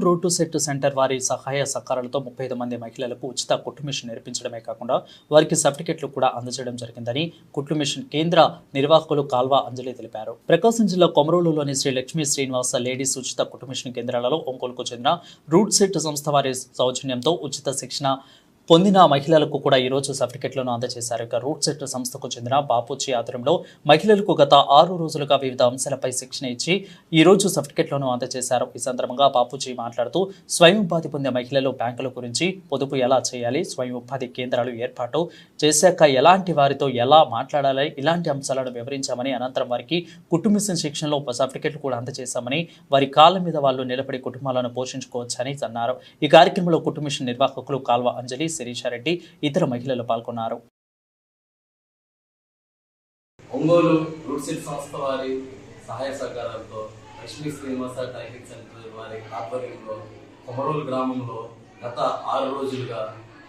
Ongole road to set centre వారి సహాయ సహకారాలతో ముప్పై ఐదు మంది మహిళలకు ఉచిత కుట్టు మిషన్ నేర్పించడమే కాకుండా వారికి సర్టిఫికెట్లు కూడా అందజేయడం జరిగిందని కుట్టు మిషన్ కేంద్ర నిర్వాహకులు కాల్వా అంజలి తెలిపారు. ప్రకాశం జిల్లా కొమరోలులోని శ్రీ లక్ష్మీ శ్రీనివాస లేడీస్ ఉచిత కుట్టు మిషన్ కేంద్రాలలో ఒంగోలుకు చెందిన రూట్ సెట్ సంస్థ వారి సౌజన్యంతో ఉచిత శిక్షణ పొందిన మహిళలకు కూడా ఈ రోజు సర్టిఫికెట్లను అందజేశారు. ఇక రూట్ సెట్ సంస్థకు చెందిన బాపూజీ ఆధ్వర్యంలో మహిళలకు గత ఆరు రోజులుగా వివిధ అంశాలపై శిక్షణ ఇచ్చి ఈ రోజు సర్టిఫికెట్లను అందజేశారు. ఈ సందర్భంగా బాపూజీ మాట్లాడుతూ స్వయం ఉపాధి పొందే మహిళలు బ్యాంకుల గురించి పొదుపు ఎలా చేయాలి స్వయం ఉపాధి కేంద్రాలు ఏర్పాటు చేశాక ఎలాంటి వారితో ఎలా మాట్లాడాలి ఇలాంటి అంశాలను వివరించామని అనంతరం వారికి కుటుంబిషన్ శిక్షణలో ఒక సర్టిఫికెట్లు కూడా అందజేశామని వారి కాళ్ళ మీద వాళ్ళు నిలబడి కుటుంబాలను పోషించుకోవచ్చని అన్నారు. ఈ కార్యక్రమంలో కుటుంబిషన్ నిర్వాహకులు కాల్వ అంజలి శిరీషారెడ్డి ఇతర మహిళలు పాల్గొన్నారు. ఒంగోలు రూట్ సెట్ సంస్థ వారి సహాయ సహకారాలతో లక్ష్మీ శ్రీనివాస టైపింగ్ సెంటర్ వారి ఆధ్వర్యంలో కొమరోలు గ్రామంలో గత ఆరు రోజులుగా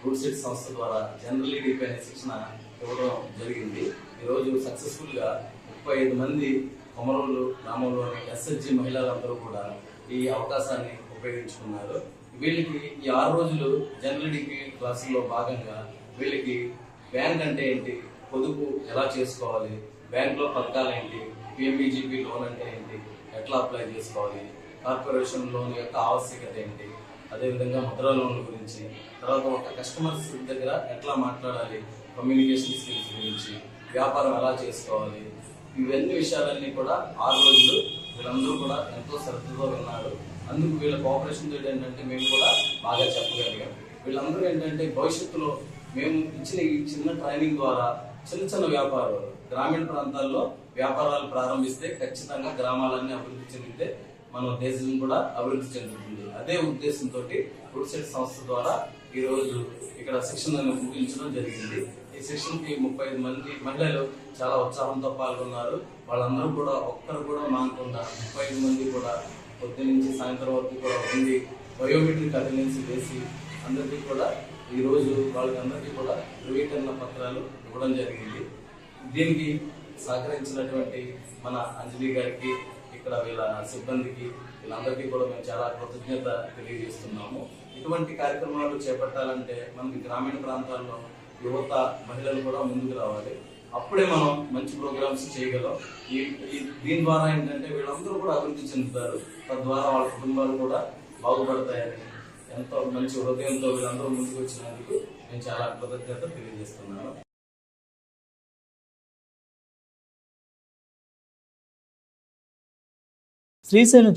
రూట్ సెట్ సంస్థ ద్వారా జనరల్ ఈడీపీ అనే శిక్షణ ఇవ్వడం జరిగింది. ఈరోజు సక్సెస్ఫుల్గా ముప్పై ఐదు మంది కొమరోలు గ్రామంలోని ఎస్ఎస్జి మహిళలందరూ కూడా ఈ అవకాశాన్ని ఉపయోగించుకున్నారు. వీళ్ళకి ఈ ఆరు రోజులు జనరల్ డిగ్రీ క్లాసుల్లో భాగంగా వీళ్ళకి బ్యాంక్ అంటే ఏంటి? పొదుపు ఎలా చేసుకోవాలి? బ్యాంక్లో పథకాలు ఏంటి? పిఎంబిజిపి లోన్ అంటే ఏంటి? ఎట్లా అప్లై చేసుకోవాలి? కార్పొరేషన్ లోన్ యొక్క ఆవశ్యకత ఏంటి? అదేవిధంగా ముద్రా లోన్ల గురించి తర్వాత ఒక కస్టమర్స్ దగ్గర ఎట్లా మాట్లాడాలి? కమ్యూనికేషన్ స్కిల్స్ గురించి వ్యాపారం ఎలా చేసుకోవాలి? ఇవన్నీ విషయాలన్నీ కూడా ఆరు రోజులు వీళ్ళందరూ కూడా ఎంతో శ్రద్ధతో విన్నారు. అందుకు వీళ్ళ కోఆపరేషన్ తోటి ఏంటంటే మేము కూడా బాగా చెప్పగలిగాం. వీళ్ళందరూ ఏంటంటే భవిష్యత్తులో మేము ఇచ్చిన ఈ చిన్న ట్రైనింగ్ ద్వారా చిన్న చిన్న వ్యాపారాలు గ్రామీణ ప్రాంతాల్లో వ్యాపారాలు ప్రారంభిస్తే ఖచ్చితంగా గ్రామాలన్నీ అభివృద్ధి చెందితే మన దేశం కూడా అభివృద్ధి చెందుతుంది. అదే ఉద్దేశంతో సెట్ సంస్థ ద్వారా ఈ రోజు ఇక్కడ శిక్షణ ముగించడం జరిగింది. ఈ శిక్షణకి ముప్పై ఐదు మంది మహిళలు చాలా ఉత్సాహంతో పాల్గొన్నారు. వాళ్ళందరూ కూడా ఒక్కరు కూడా మానకుండా ముప్పై ఐదు మంది కూడా పొద్దు నుంచి సాయంత్రం వరకు కూడా ఉంది. బయోమెట్రిక్ అటెండెన్స్ వేసి అందరికీ కూడా ఈరోజు వాళ్ళకి వాళ్ళకందరికీ కూడా ధృవీకరణ పత్రాలు ఇవ్వడం జరిగింది. దీనికి సహకరించినటువంటి మన అంజలి గారికి ఇక్కడ వీళ్ళ సిబ్బందికి వీళ్ళందరికీ కూడా మేము చాలా కృతజ్ఞత తెలియజేస్తున్నాము. ఇటువంటి కార్యక్రమాలు చేపట్టాలంటే మనకి గ్రామీణ ప్రాంతాల్లో యువత మహిళలు కూడా ముందుకు రావాలి. అప్పుడే మనం మంచి ప్రోగ్రామ్స్ చేయగలం. ఈ దీని ద్వారా ఏంటంటే వీళ్ళందరూ కూడా అభివృద్ధి చెందుతారు. తద్వారా వాళ్ళ కుటుంబాలు కూడా బాగుపడతాయని ఎంతో మంచి హృదయంతో వీళ్ళందరూ ముందుకు వచ్చినందుకు నేను చాలా కృతజ్ఞత తెలియజేస్తున్నాను. శ్రీశైలం